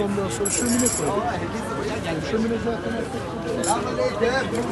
Ondan sonra şömine koyduk. Şömine zaten Selamünaleyküm.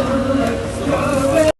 Obrigado.